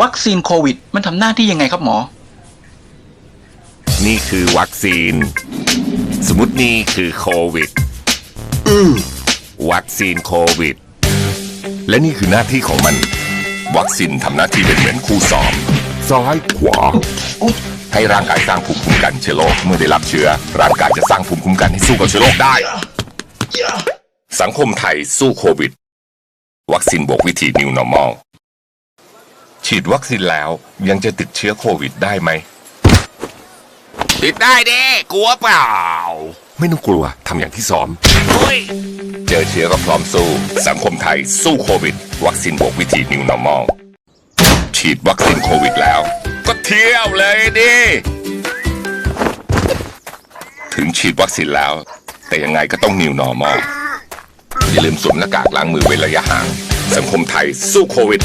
วัคซีนโควิด มันทำหน้าที่ยังไงครับหมอ นี่คือวัคซีน สมมตินี่คือโควิดวัคซีนโควิด และนี่คือหน้าที่ของมัน วัคซีนทำหน้าที่เป็นเหมือนคู่ซ้อมซ้ายขวาให้ร่างกายสร้างภูมิคุ้มกันเชื้อโรคเมื่อได้รับเชื้อ ร่างกายจะสร้างภูมิคุ้มกันให้สู้กับเชื้อโรคได้ สังคมไทยสู้โควิด วัคซีนบวกวิธี New Normal ฉีดวัคซีนแล้วยังจะติดเชื้อโควิดได้ไหม ติดได้เด้กลัวเปล่า ไม่ต้องกลัวทำอย่างที่ซ้อมเจอเชื้อก็พร้อมสู้ สังคมไทยสู้โควิด วัคซีนบวกวิธี New Normal ฉีดวัคซีนโควิดแล้ว ก็เที่ยวเลยดิ ถึงฉีดวัคซีนแล้ว แต่ยังไงก็ต้อง New Normal อย่าลืมสวมหน้ากากล้างมือเว้นระยะห่าง สังคมไทยสู้โควิด